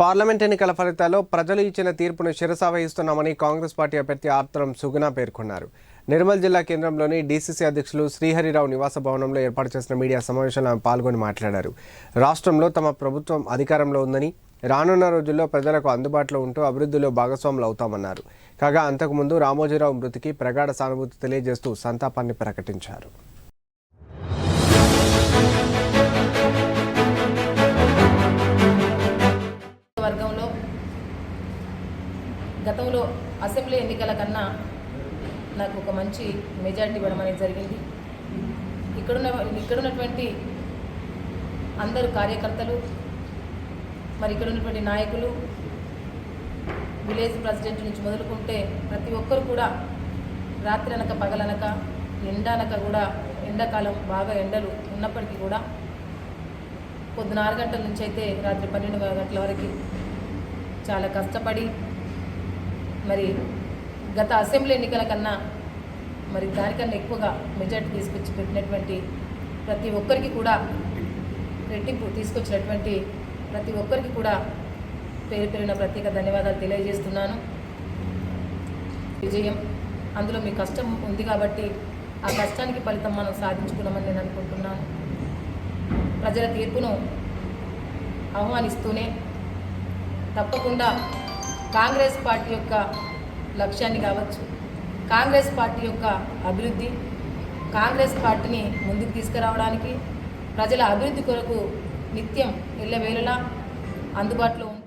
Parliament ఎన్నికల ఫలితాల్లో ప్రజలు ఇచ్చిన తీర్పును శిరసావహిస్తున్నామని కాంగ్రెస్ పార్టీ అభ్యర్థి ఆర్తరం సుగుణ పేర్కొన్నారు. నిర్మల్ జిల్లా కేంద్రంలోని డీసీసీ అధ్యక్షులు శ్రీహరిరావు నివాస భవనంలో ఏర్పాటు చేసిన మీడియా సమావేశంలో ఆమె పాల్గొని మాట్లాడారు. రాష్ట్రంలో తమ ప్రభుత్వం అధికారంలో ఉందని రానున్న రోజుల్లో ప్రజలకు అందుబాటులో ఉంటూ అభివృద్ధిలో భాగస్వాములు అవుతామన్నారు. కాగా అంతకుముందు రామోజీరావు మృతికి ప్రగాఢ సానుభూతి తెలియజేస్తూ సంతాపాన్ని ప్రకటించారు. వర్గంలో గతంలో అసెంబ్లీ ఎన్నికల కన్నా నాకు ఒక మంచి మెజారిటీ ఇవ్వడం అనేది జరిగింది. ఇక్కడున్న ఇక్కడున్నటువంటి అందరు కార్యకర్తలు మరి ఇక్కడ ఉన్నటువంటి నాయకులు విలేజ్ ప్రెసిడెంట్ నుంచి మొదలుకుంటే ప్రతి ఒక్కరు కూడా రాత్రి అనక పగలనక ఎండనక కూడా ఎండాకాలం బాగా ఎండలు ఉన్నప్పటికీ కూడా పొద్దున ఆరు గంటల నుంచి అయితే రాత్రి పన్నెండు గంటల వరకు చాలా కష్టపడి మరి గత అసెంబ్లీ ఎన్నికల కన్నా మరి దానికన్నా ఎక్కువగా మెజార్టీ తీసుకొచ్చి పెట్టినటువంటి ప్రతి ఒక్కరికి కూడా రెట్టింపు తీసుకొచ్చినటువంటి ప్రతి ఒక్కరికి కూడా పేరు పేరున ప్రత్యేక ధన్యవాదాలు తెలియజేస్తున్నాను. విజయం అందులో మీ కష్టం ఉంది కాబట్టి ఆ కష్టానికి ఫలితం మనం సాధించుకున్నామని నేను అనుకుంటున్నాను. ప్రజల తీర్పును ఆహ్వానిస్తూనే తప్పకుండా కాంగ్రెస్ పార్టీ యొక్క లక్ష్యాన్ని కావచ్చు కాంగ్రెస్ పార్టీ యొక్క అభివృద్ధి కాంగ్రెస్ పార్టీని ముందుకు తీసుకురావడానికి ప్రజల అభివృద్ధి కొరకు నిత్యం ఎల్లవేళలా అందుబాటులో ఉంది